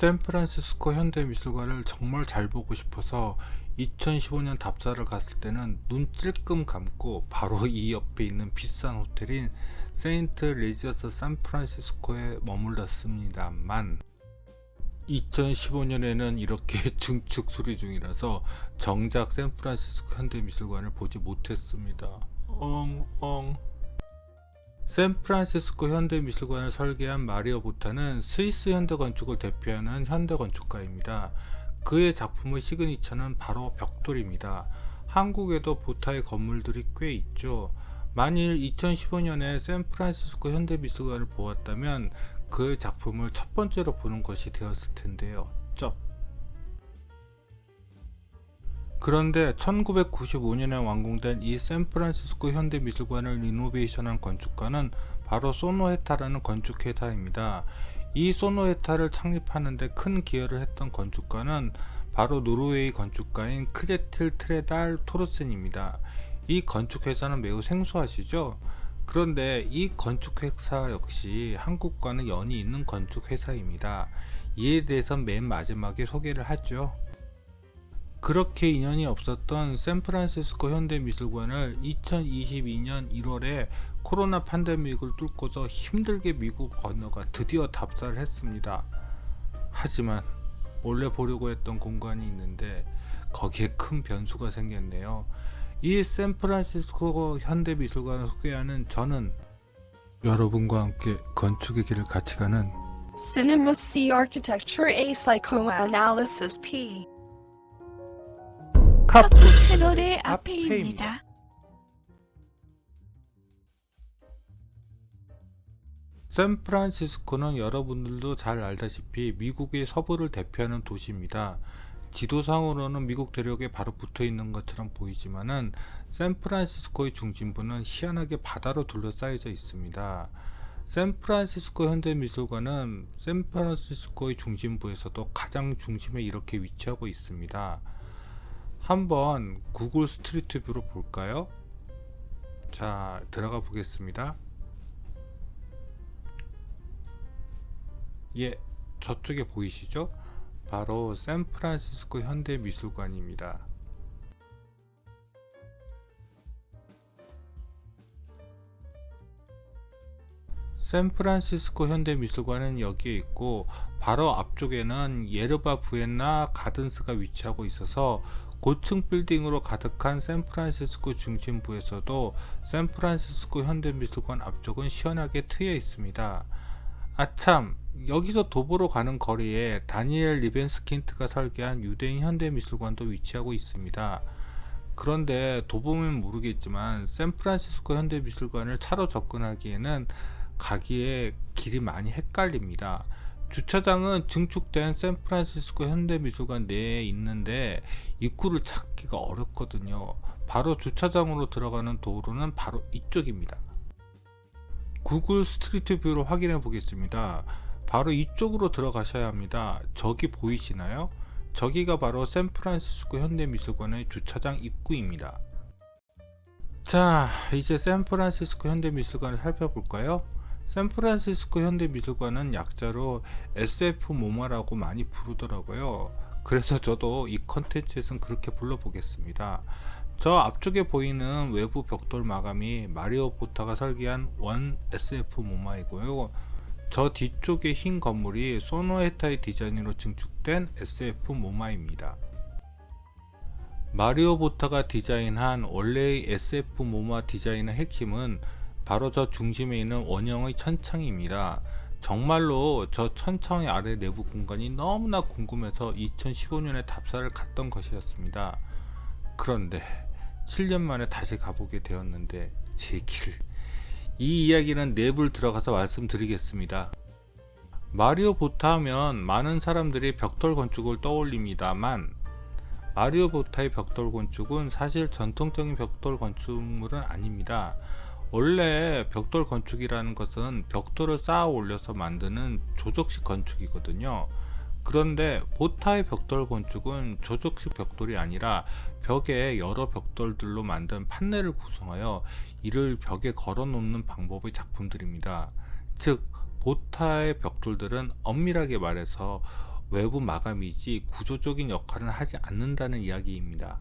샌프란시스코 현대미술관을 정말 잘 보고 싶어서 2015년 답사를 갔을 때는 눈 찔끔 감고 바로 이 옆에 있는 비싼 호텔인 세인트 레지어스 샌프란시스코에 머물렀습니다만 2015년에는 이렇게 증축 수리 중이라서 정작 샌프란시스코 현대미술관을 보지 못했습니다. 엉엉. 샌프란시스코 현대미술관을 설계한 마리오 보타는 스위스 현대 건축을 대표하는 현대 건축가입니다. 그의 작품의 시그니처는 바로 벽돌입니다. 한국에도 보타의 건물들이 꽤 있죠. 만일 2015년에 샌프란시스코 현대미술관을 보았다면 그의 작품을 첫 번째로 보는 것이 되었을 텐데요. 쩝. 그런데 1995년에 완공된 이 샌프란시스코 현대미술관을 리노베이션한 건축가는 바로 소노헤타라는 건축회사입니다. 이 소노헤타를 창립하는데 큰 기여를 했던 건축가는 바로 노르웨이 건축가인 크제틸 트레달 토르센입니다. 이 건축회사는 매우 생소하시죠? 그런데 이 건축회사 역시 한국과는 연이 있는 건축회사입니다. 이에 대해서 맨 마지막에 소개를 하죠. 그렇게 인연이 없었던 샌프란시스코 현대미술관을 2022년 1월에 코로나 팬데믹을 뚫고서 힘들게 미국 건너가 드디어 답사를 했습니다. 하지만 원래 보려고 했던 공간이 있는데 거기에 큰 변수가 생겼네요. 이 샌프란시스코 현대미술관을 소개하는 저는 여러분과 함께 건축의 길을 같이 가는 Cinema C Architecture A Psychoanalysis P 카푸 채널의 앞에입니다. 샌프란시스코는 여러분들도 잘 알다시피 미국의 서부를 대표하는 도시입니다. 지도상으로는 미국 대륙에 바로 붙어 있는 것처럼 보이지만은 샌프란시스코의 중심부는 희한하게 바다로 둘러싸여져 있습니다. 샌프란시스코 현대미술관은 샌프란시스코의 중심부에서도 가장 중심에 이렇게 위치하고 있습니다. 한번 구글 스트리트 뷰로 볼까요? 자, 들어가 보겠습니다. 예, 저쪽에 보이시죠? 바로 샌프란시스코 현대미술관입니다. 샌프란시스코 현대미술관은 여기에 있고 바로 앞쪽에는 예르바 부엔나 가든스가 위치하고 있어서 고층 빌딩으로 가득한 샌프란시스코 중심부에서도 샌프란시스코 현대미술관 앞쪽은 시원하게 트여 있습니다. 아참 여기서 도보로 가는 거리에 다니엘 리벤스킨트가 설계한 유대인 현대미술관도 위치하고 있습니다. 그런데 도보면 모르겠지만 샌프란시스코 현대미술관을 차로 접근하기에는 가기에 길이 많이 헷갈립니다. 주차장은 증축된 샌프란시스코 현대미술관 내에 있는데 입구를 찾기가 어렵거든요. 바로 주차장으로 들어가는 도로는 바로 이쪽입니다. 구글 스트리트 뷰로 확인해 보겠습니다. 바로 이쪽으로 들어가셔야 합니다. 저기 보이시나요? 저기가 바로 샌프란시스코 현대미술관의 주차장 입구입니다. 자, 이제 샌프란시스코 현대미술관을 살펴볼까요? 샌프란시스코 현대미술관은 약자로 SF 모마라고 많이 부르더라고요. 그래서 저도 이 컨텐츠에선 그렇게 불러보겠습니다. 저 앞쪽에 보이는 외부 벽돌 마감이 마리오 보타가 설계한 원 SF 모마이고요. 저 뒤쪽의 흰 건물이 소노헤타의 디자인으로 증축된 SF 모마입니다. 마리오 보타가 디자인한 원래의 SF 모마 디자인의 핵심은 바로 저 중심에 있는 원형의 천창입니다. 정말로 저 천창의 아래 내부 공간이 너무나 궁금해서 2015년에 답사를 갔던 것이었습니다. 그런데 7년 만에 다시 가보게 되었는데 제 길. 이 이야기는 내부를 들어가서 말씀드리겠습니다. 마리오 보타 하면 많은 사람들이 벽돌 건축을 떠올립니다만 마리오 보타의 벽돌 건축은 사실 전통적인 벽돌 건축물은 아닙니다. 원래 벽돌 건축이라는 것은 벽돌을 쌓아 올려서 만드는 조적식 건축이거든요. 그런데 보타의 벽돌 건축은 조적식 벽돌이 아니라 벽에 여러 벽돌들로 만든 판넬을 구성하여 이를 벽에 걸어 놓는 방법의 작품들입니다. 즉, 보타의 벽돌들은 엄밀하게 말해서 외부 마감이지 구조적인 역할은 하지 않는다는 이야기입니다.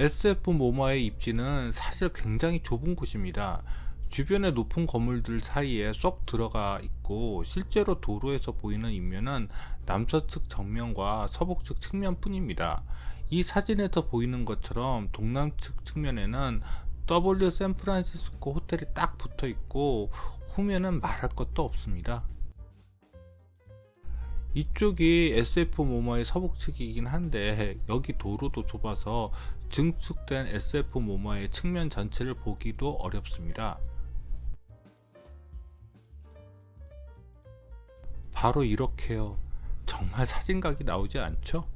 SF 모마의 입지는 사실 굉장히 좁은 곳입니다. 주변의 높은 건물들 사이에 쏙 들어가 있고 실제로 도로에서 보이는 인면은 남서측 정면과 서북측 측면뿐입니다. 이 사진에서 보이는 것처럼 동남측 측면에는 W 샌프란시스코 호텔이 딱 붙어 있고 후면은 말할 것도 없습니다. 이쪽이 SF 모마의 서북 측이긴 한데 여기 도로도 좁아서 증축된 SF 모마의 측면 전체를 보기도 어렵습니다. 바로 이렇게요. 정말 사진각이 나오지 않죠?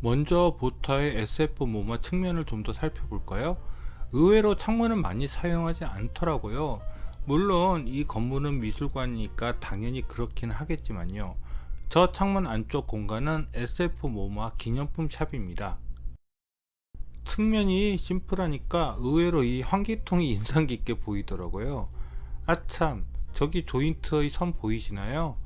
먼저 보타의 SF 모마 측면을 좀 더 살펴볼까요? 의외로 창문은 많이 사용하지 않더라고요. 물론 이 건물은 미술관이니까 당연히 그렇긴 하겠지만요. 저 창문 안쪽 공간은 SF 모마 기념품 샵입니다. 측면이 심플하니까 의외로 이 환기통이 인상 깊게 보이더라고요. 아참, 저기 조인트의 선 보이시나요?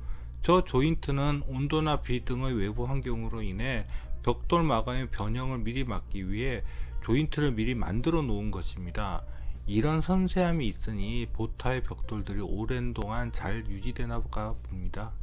저 조인트는 온도나 비 등의 외부 환경으로 인해 벽돌 마감의 변형을 미리 막기 위해 조인트를 미리 만들어 놓은 것입니다. 이런 섬세함이 있으니 보타의 벽돌들이 오랜 동안 잘 유지되나 봅니다.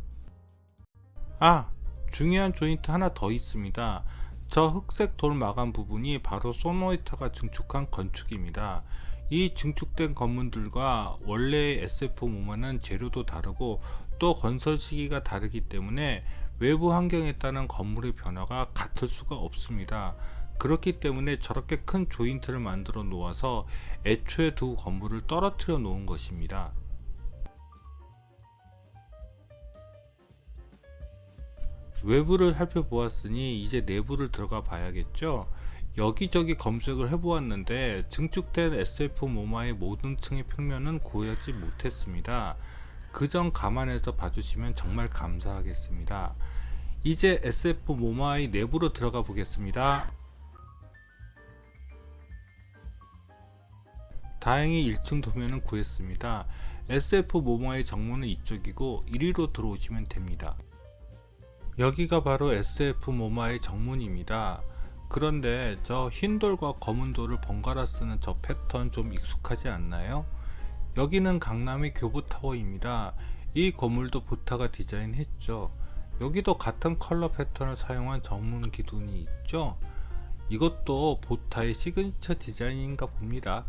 아, 중요한 조인트 하나 더 있습니다. 저 흑색 돌 마감 부분이 바로 소노이타가 증축한 건축입니다. 이 증축된 건물들과 원래의 SF 모마는 재료도 다르고 또 건설 시기가 다르기 때문에 외부 환경에 따른 건물의 변화가 같을 수가 없습니다. 그렇기 때문에 저렇게 큰 조인트를 만들어 놓아서 애초에 두 건물을 떨어뜨려 놓은 것입니다. 외부를 살펴보았으니 이제 내부를 들어가 봐야겠죠. 여기저기 검색을 해보았는데 증축된 SF 모마의 모든 층의 평면은 구하지 못했습니다. 그 점 감안해서 봐주시면 정말 감사하겠습니다. 이제 SF 모마의 내부로 들어가 보겠습니다. 다행히 1층 도면은 구했습니다. SF 모마의 정문은 이쪽이고 1위로 들어오시면 됩니다. 여기가 바로 SF 모마의 정문입니다. 그런데 저 흰 돌과 검은 돌을 번갈아 쓰는 저 패턴 좀 익숙하지 않나요? 여기는 강남의 교보타워입니다. 이 건물도 보타가 디자인했죠. 여기도 같은 컬러 패턴을 사용한 정문 기둥이 있죠. 이것도 보타의 시그니처 디자인인가 봅니다.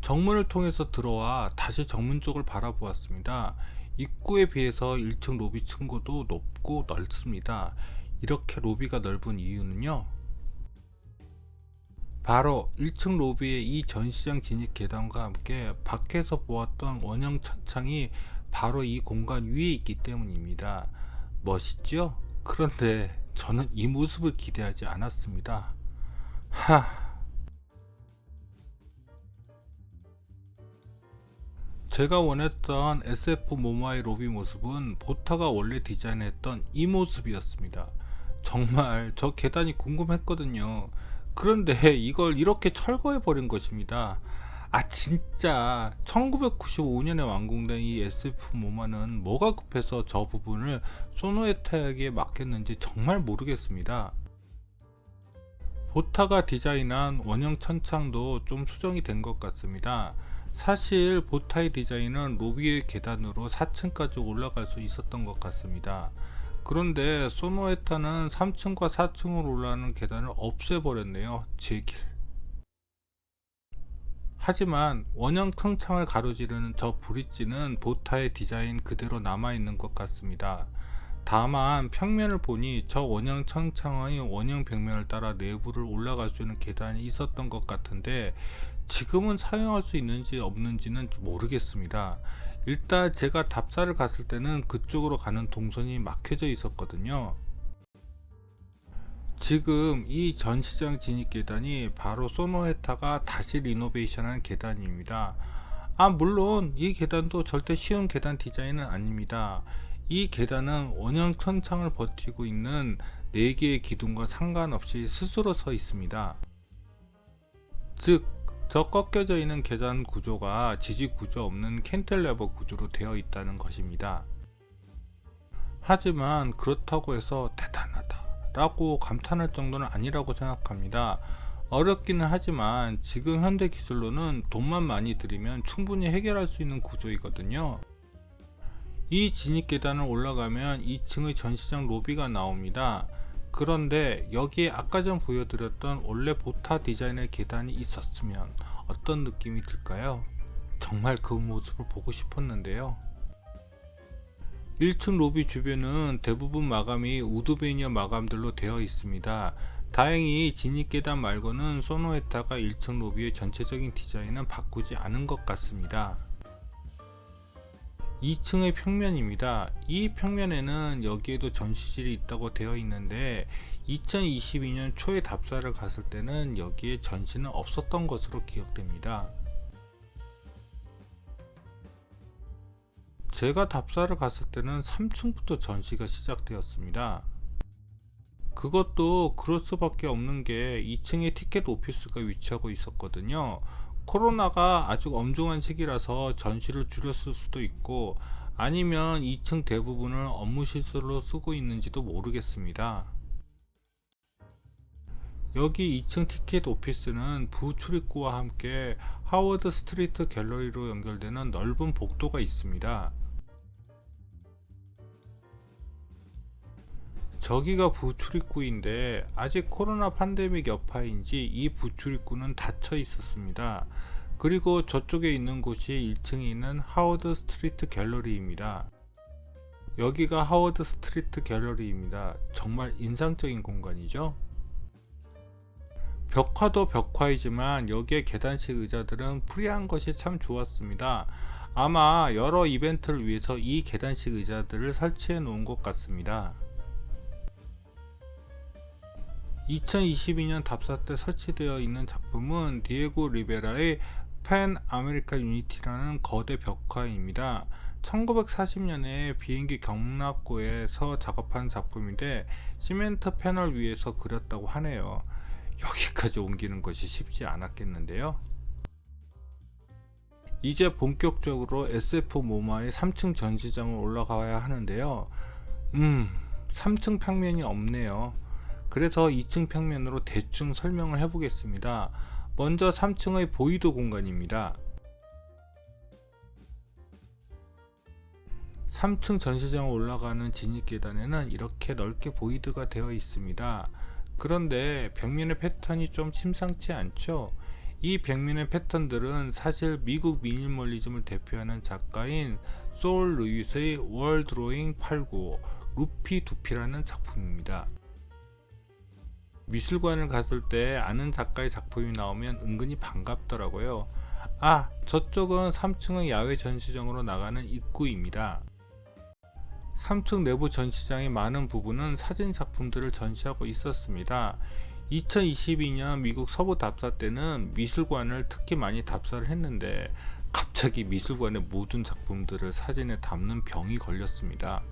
정문을 통해서 들어와 다시 정문 쪽을 바라보았습니다. 입구에 비해서 1층 로비 층고도 높고 넓습니다. 이렇게 로비가 넓은 이유는요. 바로 1층 로비의 이 전시장 진입 계단과 함께 밖에서 보았던 원형 천창이 바로 이 공간 위에 있기 때문입니다. 멋있죠? 그런데 저는 이 모습을 기대하지 않았습니다. 하. 제가 원했던 SF 모마의 로비 모습은 보타가 원래 디자인했던 이 모습이었습니다. 정말 저 계단이 궁금했거든요. 그런데 이걸 이렇게 철거해 버린 것입니다. 아 진짜 1995년에 완공된 이 SF 모마는 뭐가 급해서 저 부분을 소노에타에게 맡겼는지 정말 모르겠습니다. 보타가 디자인한 원형 천창도 좀 수정이 된 것 같습니다. 사실 보타의 디자인은 로비의 계단으로 4층까지 올라갈 수 있었던 것 같습니다. 그런데 소노에타는 3층과 4층으로 올라가는 계단을 없애버렸네요. 제길. 하지만 원형 坑창을 가로지르는 저 브릿지는 보타의 디자인 그대로 남아있는 것 같습니다. 다만 평면을 보니 저 원형 청창의 원형 벽면을 따라 내부를 올라갈 수 있는 계단이 있었던 것 같은데 지금은 사용할 수 있는지 없는지는 모르겠습니다. 일단 제가 답사를 갔을 때는 그쪽으로 가는 동선이 막혀져 있었거든요. 지금 이 전시장 진입 계단이 바로 소노헤타가 다시 리노베이션한 계단입니다. 아 물론 이 계단도 절대 쉬운 계단 디자인은 아닙니다. 이 계단은 원형 천창을 버티고 있는 4개의 기둥과 상관없이 스스로 서 있습니다. 즉 저 꺾여져 있는 계단 구조가 지지 구조 없는 캔틀레버 구조로 되어 있다는 것입니다. 하지만 그렇다고 해서 대단하다 라고 감탄할 정도는 아니라고 생각합니다. 어렵기는 하지만 지금 현대 기술로는 돈만 많이 들이면 충분히 해결할 수 있는 구조이거든요. 이 진입 계단을 올라가면 2층의 전시장 로비가 나옵니다. 그런데 여기에 아까 전 보여드렸던 원래 보타 디자인의 계단이 있었으면 어떤 느낌이 들까요? 정말 그 모습을 보고 싶었는데요. 1층 로비 주변은 대부분 마감이 우드베니어 마감들로 되어 있습니다. 다행히 진입 계단 말고는 소노에타가 1층 로비의 전체적인 디자인은 바꾸지 않은 것 같습니다. 2층의 평면입니다. 이 평면에는 여기에도 전시실이 있다고 되어 있는데 2022년 초에 답사를 갔을 때는 여기에 전시는 없었던 것으로 기억됩니다. 제가 답사를 갔을 때는 3층부터 전시가 시작되었습니다. 그것도 그럴 수밖에 없는 게 2층에 티켓 오피스가 위치하고 있었거든요. 코로나가 아주 엄중한 시기라서 전시를 줄였을 수도 있고 아니면 2층 대부분을 업무 시설로 쓰고 있는지도 모르겠습니다. 여기 2층 티켓 오피스는 부 출입구와 함께 하워드 스트리트 갤러리로 연결되는 넓은 복도가 있습니다. 저기가 부출입구인데 아직 코로나 팬데믹 여파인지 이 부출입구는 닫혀 있었습니다. 그리고 저쪽에 있는 곳이 1층에 있는 하워드 스트리트 갤러리입니다. 여기가 하워드 스트리트 갤러리입니다. 정말 인상적인 공간이죠? 벽화도 벽화이지만 여기에 계단식 의자들은 프리한 것이 참 좋았습니다. 아마 여러 이벤트를 위해서 이 계단식 의자들을 설치해 놓은 것 같습니다. 2022년 답사 때 설치되어 있는 작품은 디에고 리베라의 팬 아메리카 유니티라는 거대 벽화입니다. 1940년에 비행기 경납고에서 작업한 작품인데 시멘트 패널 위에서 그렸다고 하네요. 여기까지 옮기는 것이 쉽지 않았겠는데요. 이제 본격적으로 SF 모마의 3층 전시장을 올라가야 하는데요. 음, 3층 평면이 없네요. 그래서 2층 평면으로 대충 설명을 해보겠습니다. 먼저 3층의 보이드 공간입니다. 3층 전시장 올라가는 진입 계단에는 이렇게 넓게 보이드가 되어 있습니다. 그런데 벽면의 패턴이 좀 심상치 않죠? 이 벽면의 패턴들은 사실 미국 미니멀리즘을 대표하는 작가인 소울 루이스의 월 드로잉 89 루피 두피라는 작품입니다. 미술관을 갔을 때 아는 작가의 작품이 나오면 은근히 반갑더라고요. 아, 저쪽은 3층의 야외 전시장으로 나가는 입구입니다. 3층 내부 전시장의 많은 부분은 사진 작품들을 전시하고 있었습니다. 2022년 미국 서부 답사 때는 미술관을 특히 많이 답사를 했는데 갑자기 미술관의 모든 작품들을 사진에 담는 병이 걸렸습니다.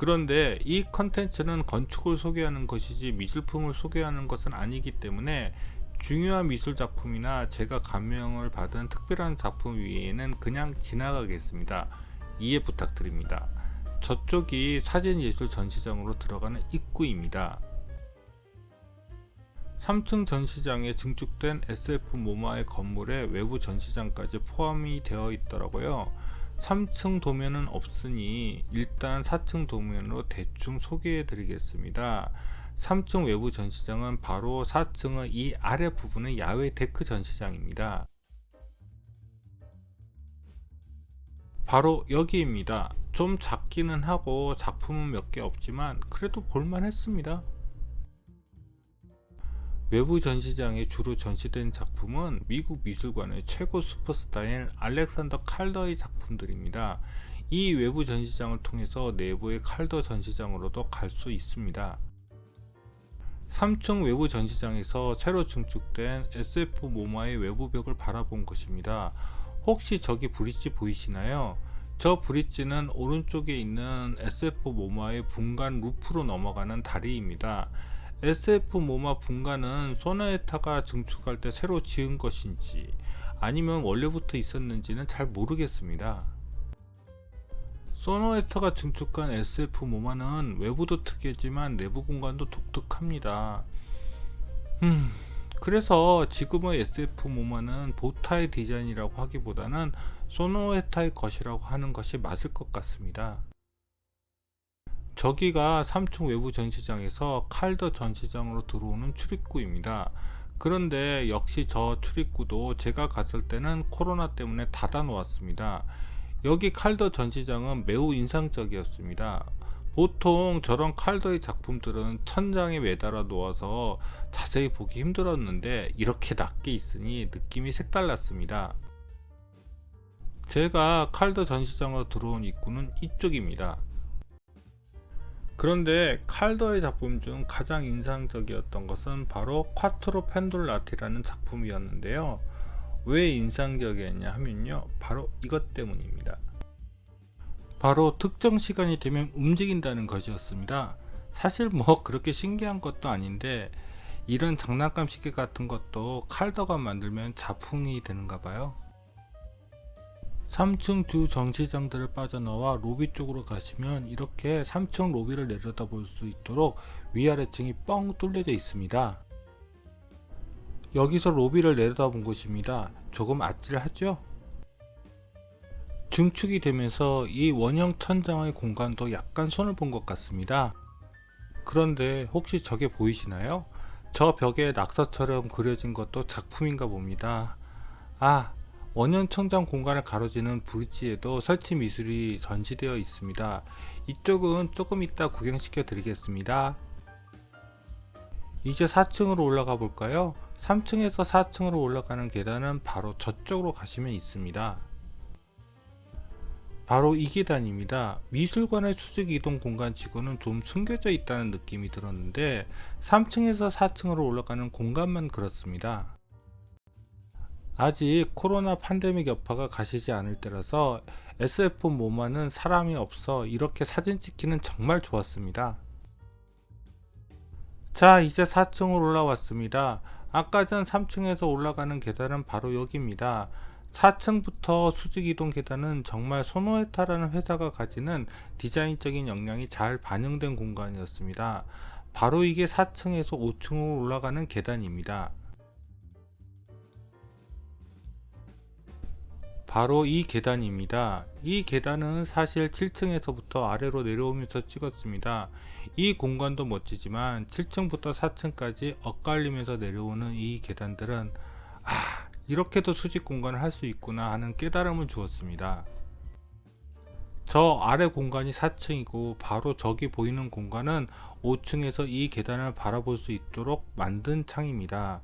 그런데 이 컨텐츠는 건축을 소개하는 것이지 미술품을 소개하는 것은 아니기 때문에 중요한 미술 작품이나 제가 감명을 받은 특별한 작품 위에는 그냥 지나가겠습니다. 이해 부탁드립니다. 저쪽이 사진 예술 전시장으로 들어가는 입구입니다. 3층 전시장에 증축된 SF 모마의 건물에 외부 전시장까지 포함이 되어 있더라고요. 3층 도면은 없으니 일단 4층 도면으로 대충 소개해 드리겠습니다. 3층 외부 전시장은 바로 4층의 이 아래 부분의 야외 데크 전시장입니다. 바로 여기입니다. 좀 작기는 하고 작품은 몇 개 없지만 그래도 볼만했습니다. 외부 전시장에 주로 전시된 작품은 미국 미술관의 최고 슈퍼스타인 알렉산더 칼더의 작품들입니다. 이 외부 전시장을 통해서 내부의 칼더 전시장으로도 갈 수 있습니다. 3층 외부 전시장에서 새로 증축된 SF 모마의 외부 벽을 바라본 것입니다. 혹시 저기 브릿지 보이시나요? 저 브릿지는 오른쪽에 있는 SF 모마의 분간 루프로 넘어가는 다리입니다. SF 모마 분가는 소나에타가 증축할 때 새로 지은 것인지 아니면 원래부터 있었는지는 잘 모르겠습니다. 소노에타가 증축한 SF 모마는 외부도 특이하지만 내부 공간도 독특합니다. 음, 그래서 지금의 SF 모마는 보타의 디자인이라고 하기보다는 소노에타의 것이라고 하는 것이 맞을 것 같습니다. 저기가 3층 외부 전시장에서 칼더 전시장으로 들어오는 출입구입니다. 그런데 역시 저 출입구도 제가 갔을 때는 코로나 때문에 닫아 놓았습니다. 여기 칼더 전시장은 매우 인상적이었습니다. 보통 저런 칼더의 작품들은 천장에 매달아 놓아서 자세히 보기 힘들었는데 이렇게 낮게 있으니 느낌이 색달랐습니다. 제가 칼더 전시장으로 들어온 입구는 이쪽입니다. 그런데 칼더의 작품 중 가장 인상적이었던 것은 바로 콰트로 펜돌라티라는 작품이었는데요. 왜 인상적이었냐 하면요. 바로 이것 때문입니다. 바로 특정 시간이 되면 움직인다는 것이었습니다. 사실 뭐 그렇게 신기한 것도 아닌데 이런 장난감 시계 같은 것도 칼더가 만들면 자풍이 되는가 봐요. 3층 주 전시장들을 빠져나와 로비 쪽으로 가시면 이렇게 3층 로비를 내려다 볼 수 있도록 위아래층이 뻥 뚫려져 있습니다. 여기서 로비를 내려다 본 곳입니다. 조금 아찔하죠? 증축이 되면서 이 원형 천장의 공간도 약간 손을 본 것 같습니다. 그런데 혹시 저게 보이시나요? 저 벽에 낙서처럼 그려진 것도 작품인가 봅니다. 아, 원형 천장 공간을 가로지는 브릿지에도 설치 미술이 전시되어 있습니다. 이쪽은 조금 이따 구경시켜 드리겠습니다. 이제 4층으로 올라가 볼까요? 3층에서 4층으로 올라가는 계단은 바로 저쪽으로 가시면 있습니다. 바로 이 계단입니다. 미술관의 수직 이동 공간 치고는 좀 숨겨져 있다는 느낌이 들었는데 3층에서 4층으로 올라가는 공간만 그렇습니다. 아직 코로나 팬데믹 여파가 가시지 않을 때라서 SF 모마는 사람이 없어 이렇게 사진 찍기는 정말 좋았습니다. 자, 이제 4층으로 올라왔습니다. 아까 전 3층에서 올라가는 계단은 바로 여기입니다. 4층부터 수직 이동 계단은 정말 소노에타라는 회사가 가지는 디자인적인 역량이 잘 반영된 공간이었습니다. 바로 이게 4층에서 5층으로 올라가는 계단입니다. 바로 이 계단입니다. 이 계단은 사실 7층에서부터 아래로 내려오면서 찍었습니다. 이 공간도 멋지지만 7층부터 4층까지 엇갈리면서 내려오는 이 계단들은 아, 이렇게도 수직 공간을 할 수 있구나 하는 깨달음을 주었습니다. 저 아래 공간이 4층이고 바로 저기 보이는 공간은 5층에서 이 계단을 바라볼 수 있도록 만든 창입니다.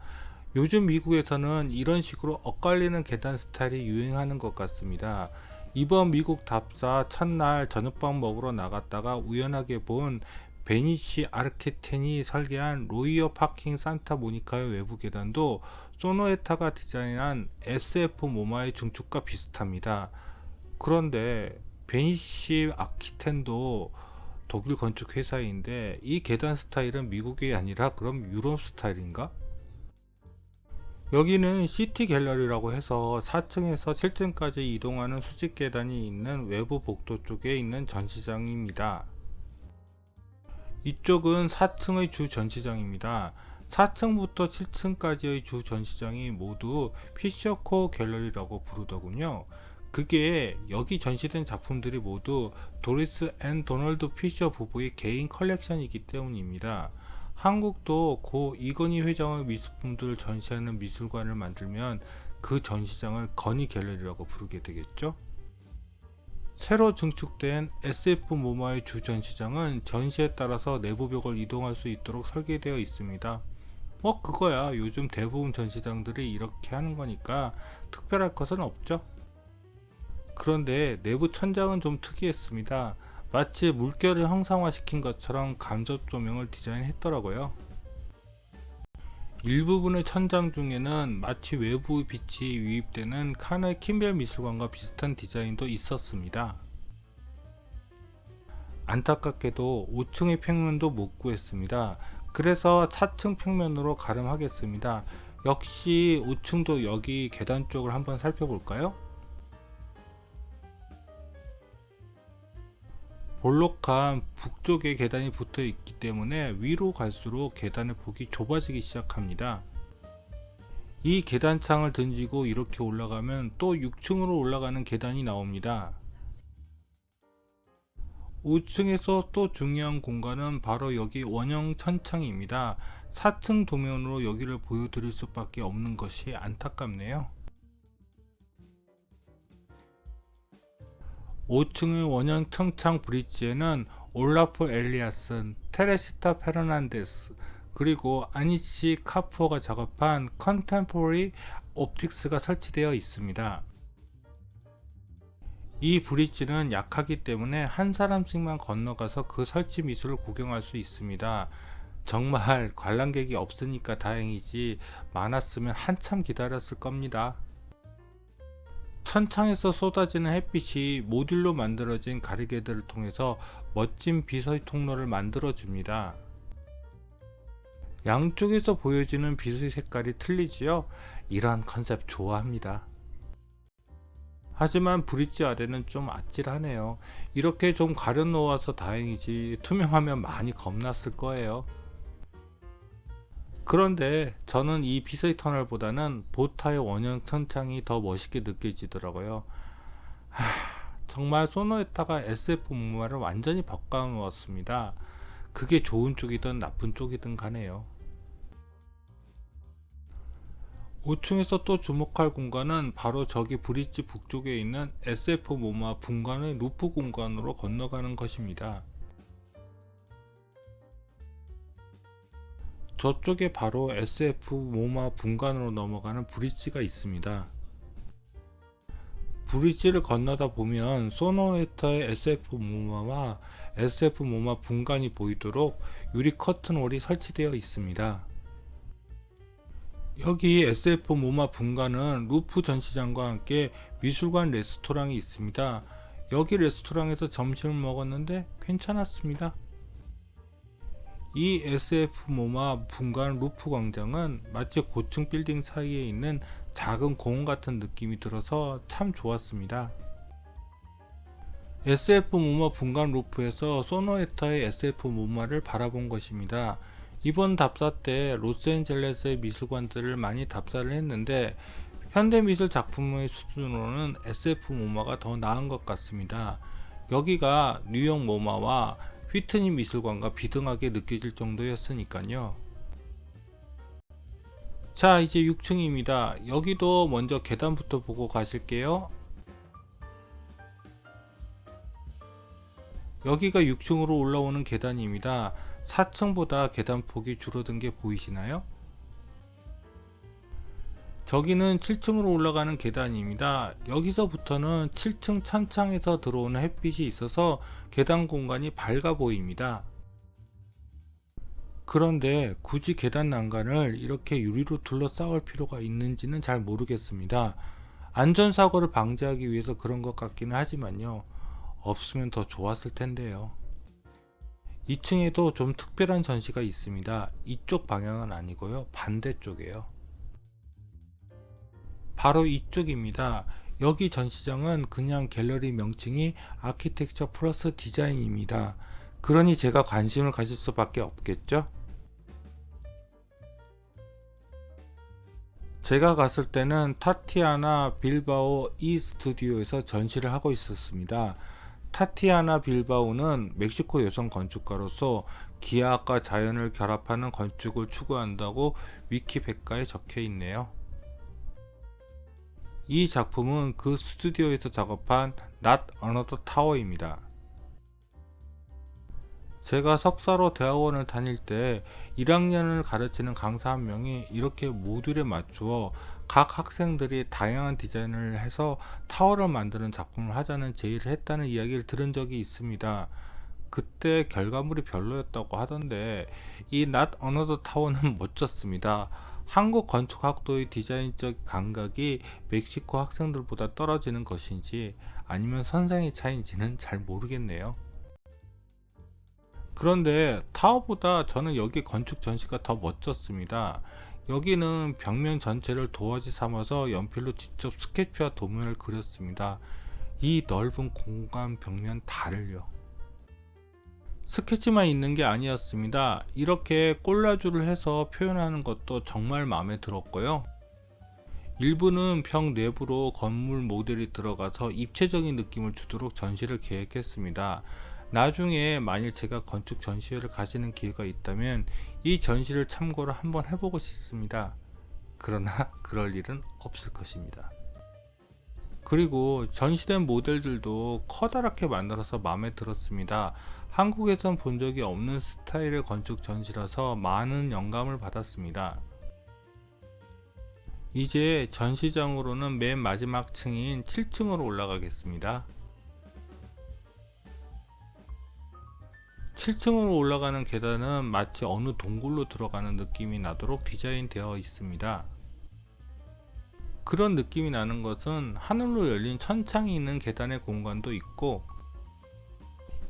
요즘 미국에서는 이런 식으로 엇갈리는 계단 스타일이 유행하는 것 같습니다. 이번 미국 답사 첫날 저녁밥 먹으러 나갔다가 우연하게 본 베니시 아르케텐이 설계한 로이어 파킹 산타 모니카의 외부 계단도 소노에타가 디자인한 SF 모마의 증축과 비슷합니다. 그런데 베니시 아키텐도 독일 건축 회사인데 이 계단 스타일은 미국이 아니라 그럼 유럽 스타일인가? 여기는 시티 갤러리라고 해서 4층에서 7층까지 이동하는 수직 계단이 있는 외부 복도 쪽에 있는 전시장입니다. 이쪽은 4층의 주 전시장입니다. 4층부터 7층까지의 주 전시장이 모두 피셔코 갤러리라고 부르더군요. 그게 여기 전시된 작품들이 모두 도리스 앤 도널드 피셔 부부의 개인 컬렉션이기 때문입니다. 한국도 고 이건희 회장의 미술품들을 전시하는 미술관을 만들면 그 전시장을 건희 갤러리라고 부르게 되겠죠? 새로 증축된 SF 모마의 주 전시장은 전시에 따라서 내부 벽을 이동할 수 있도록 설계되어 있습니다. 뭐 그거야 요즘 대부분 전시장들이 이렇게 하는 거니까 특별할 것은 없죠. 그런데 내부 천장은 좀 특이했습니다. 마치 물결을 형상화시킨 것처럼 간접 조명을 디자인했더라고요. 일부분의 천장 중에는 마치 외부 빛이 유입되는 칸의 킴벨 미술관과 비슷한 디자인도 있었습니다. 안타깝게도 5층의 평면도 못 구했습니다. 그래서 4층 평면으로 가름하겠습니다. 역시 5층도 여기 계단 쪽을 한번 살펴볼까요? 볼록한 북쪽에 계단이 붙어 있기 때문에 위로 갈수록 계단의 폭이 좁아지기 시작합니다. 이 계단창을 던지고 이렇게 올라가면 또 6층으로 올라가는 계단이 나옵니다. 5층에서 또 중요한 공간은 바로 여기 원형 천창입니다. 4층 도면으로 여기를 보여드릴 수밖에 없는 것이 안타깝네요. 5층의 원형 천창 브릿지에는 올라프 엘리아슨, 테레시타 페르난데스, 그리고 아니치 카푸어가 작업한 컨템포리 옵틱스가 설치되어 있습니다. 이 브릿지는 약하기 때문에 한 사람씩만 건너가서 그 설치 미술을 구경할 수 있습니다. 정말 관람객이 없으니까 다행이지 많았으면 한참 기다렸을 겁니다. 천창에서 쏟아지는 햇빛이 모듈로 만들어진 가리개들을 통해서 멋진 비서의 통로를 만들어 줍니다. 양쪽에서 보여지는 빛의 색깔이 틀리지요? 이런 컨셉 좋아합니다. 하지만 브릿지 아래는 좀 아찔하네요. 이렇게 좀 가려놓아서 다행이지 투명하면 많이 겁났을 거예요. 그런데 저는 이 비서의 터널보다는 보타의 원형 천창이 더 멋있게 느껴지더라고요. 하, 정말 소노에타가 SF 무마를 완전히 바꿔 놓았습니다. 그게 좋은 쪽이든 나쁜 쪽이든 가네요. 5층에서 또 주목할 공간은 바로 저기 브릿지 북쪽에 있는 SF 모마 분관의 루프 공간으로 건너가는 것입니다. 저쪽에 바로 SF 모마 분관으로 넘어가는 브릿지가 있습니다. 브릿지를 건너다 보면 소노에터의 SF 모마와 SF 모마 분관이 보이도록 유리 커튼홀이 설치되어 있습니다. 여기 SF 모마 분관은 루프 전시장과 함께 미술관 레스토랑이 있습니다. 여기 레스토랑에서 점심을 먹었는데 괜찮았습니다. 이 SF 모마 분관 루프 광장은 마치 고층 빌딩 사이에 있는 작은 공원 같은 느낌이 들어서 참 좋았습니다. SF 모마 분관 루프에서 소노에타의 SF 모마를 바라본 것입니다. 이번 답사 때 로스앤젤레스의 미술관들을 많이 답사를 했는데 현대미술 작품의 수준으로는 SF 모마가 더 나은 것 같습니다. 여기가 뉴욕 모마와 휘트니 미술관과 비등하게 느껴질 정도였으니까요. 자, 이제 6층입니다. 여기도 먼저 계단부터 보고 가실게요. 여기가 6층으로 올라오는 계단입니다. 4층보다 계단 폭이 줄어든 게 보이시나요? 저기는 7층으로 올라가는 계단입니다. 여기서부터는 7층 찬창에서 들어오는 햇빛이 있어서 계단 공간이 밝아 보입니다. 그런데 굳이 계단 난간을 이렇게 유리로 둘러싸을 필요가 있는지는 잘 모르겠습니다. 안전사고를 방지하기 위해서 그런 것 같기는 하지만요. 없으면 더 좋았을 텐데요. 2층에도 좀 특별한 전시가 있습니다. 이쪽 방향은 아니고요. 반대쪽이에요. 바로 이쪽입니다. 여기 전시장은 그냥 갤러리 명칭이 아키텍처 플러스 디자인입니다. 그러니 제가 관심을 가질 수밖에 없겠죠? 제가 갔을 때는 타티아나 빌바오 이 스튜디오에서 전시를 하고 있었습니다. 타티아나 빌바오는 멕시코 여성 건축가로서 기하학과 자연을 결합하는 건축을 추구한다고 위키백과에 적혀 있네요. 이 작품은 그 스튜디오에서 작업한 Not Another Tower입니다. 제가 석사로 대학원을 다닐 때 1학년을 가르치는 강사 한 명이 이렇게 모듈에 맞추어 각 학생들이 다양한 디자인을 해서 타워를 만드는 작품을 하자는 제의를 했다는 이야기를 들은 적이 있습니다. 그때 결과물이 별로였다고 하던데 이 Not Another Tower는 멋졌습니다. 한국 건축학도의 디자인적 감각이 멕시코 학생들보다 떨어지는 것인지 아니면 선생의 차이인지는 잘 모르겠네요. 그런데 타워보다 저는 여기 건축 전시가 더 멋졌습니다. 여기는 벽면 전체를 도화지 삼아서 연필로 직접 스케치와 도면을 그렸습니다. 이 넓은 공간 벽면 다를요. 스케치만 있는 게 아니었습니다. 이렇게 꼴라주를 해서 표현하는 것도 정말 마음에 들었고요. 일부는 벽 내부로 건물 모델이 들어가서 입체적인 느낌을 주도록 전시를 계획했습니다. 나중에 만일 제가 건축 전시회를 가시는 기회가 있다면 이 전시를 참고로 한번 해보고 싶습니다. 그러나 그럴 일은 없을 것입니다. 그리고 전시된 모델들도 커다랗게 만들어서 마음에 들었습니다. 한국에선 본 적이 없는 스타일의 건축 전시라서 많은 영감을 받았습니다. 이제 전시장으로는 맨 마지막 층인 7층으로 올라가겠습니다. 7층으로 올라가는 계단은 마치 어느 동굴로 들어가는 느낌이 나도록 디자인되어 있습니다. 그런 느낌이 나는 것은 하늘로 열린 천창이 있는 계단의 공간도 있고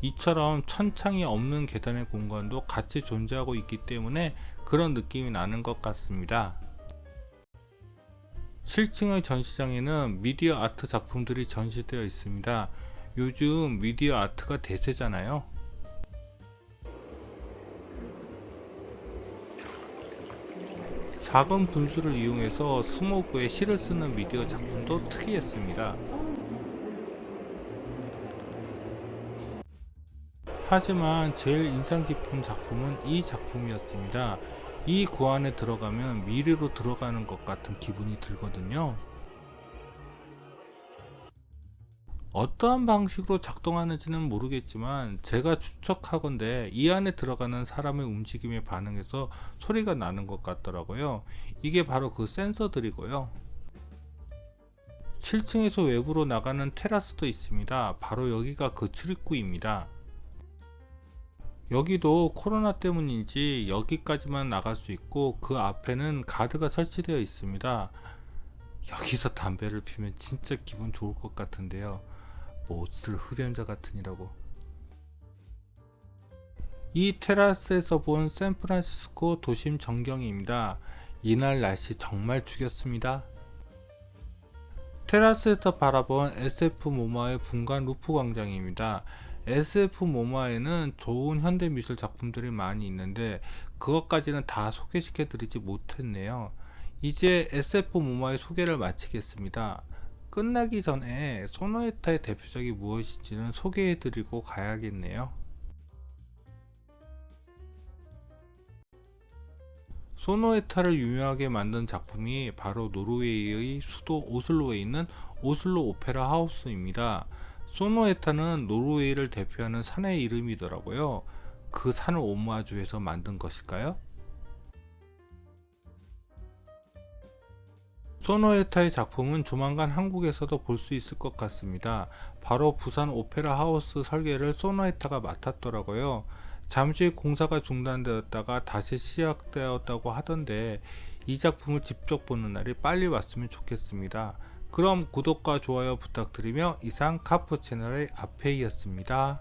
이처럼 천창이 없는 계단의 공간도 같이 존재하고 있기 때문에 그런 느낌이 나는 것 같습니다. 7층의 전시장에는 미디어 아트 작품들이 전시되어 있습니다. 요즘 미디어 아트가 대세잖아요. 작은 분수를 이용해서 스모그에 실을 쓰는 미디어 작품도 특이했습니다. 하지만 제일 인상 깊은 작품은 이 작품이었습니다. 이 구안에 들어가면 미래로 들어가는 것 같은 기분이 들거든요. 어떠한 방식으로 작동하는지는 모르겠지만 제가 추측하건대 이 안에 들어가는 사람의 움직임에 반응해서 소리가 나는 것 같더라고요. 이게 바로 그 센서들이고요. 7층에서 외부로 나가는 테라스도 있습니다. 바로 여기가 그 출입구입니다. 여기도 코로나 때문인지 여기까지만 나갈 수 있고 그 앞에는 가드가 설치되어 있습니다. 여기서 담배를 피면 진짜 기분 좋을 것 같은데요. 못쓸 흡연자 같으니라고. 이 테라스에서 본 샌프란시스코 도심 전경입니다. 이날 날씨 정말 죽였습니다. 테라스에서 바라본 SF 모마의 분간 루프 광장입니다. SF 모마에는 좋은 현대 미술 작품들이 많이 있는데 그것까지는 다 소개시켜 드리지 못했네요. 이제 SF 모마의 소개를 마치겠습니다. 끝나기 전에 소노에타의 대표작이 무엇인지는 소개해 드리고 가야겠네요. 소노에타를 유명하게 만든 작품이 바로 노르웨이의 수도 오슬로에 있는 오슬로 오페라 하우스입니다. 소노에타는 노르웨이를 대표하는 산의 이름이더라고요. 그 산을 오마주해서 만든 것일까요? 소노에타의 작품은 조만간 한국에서도 볼 수 있을 것 같습니다. 바로 부산 오페라 하우스 설계를 소노에타가 맡았더라고요. 잠시 공사가 중단되었다가 다시 시작되었다고 하던데 이 작품을 직접 보는 날이 빨리 왔으면 좋겠습니다. 그럼 구독과 좋아요 부탁드리며 이상 카프 채널의 아페이였습니다.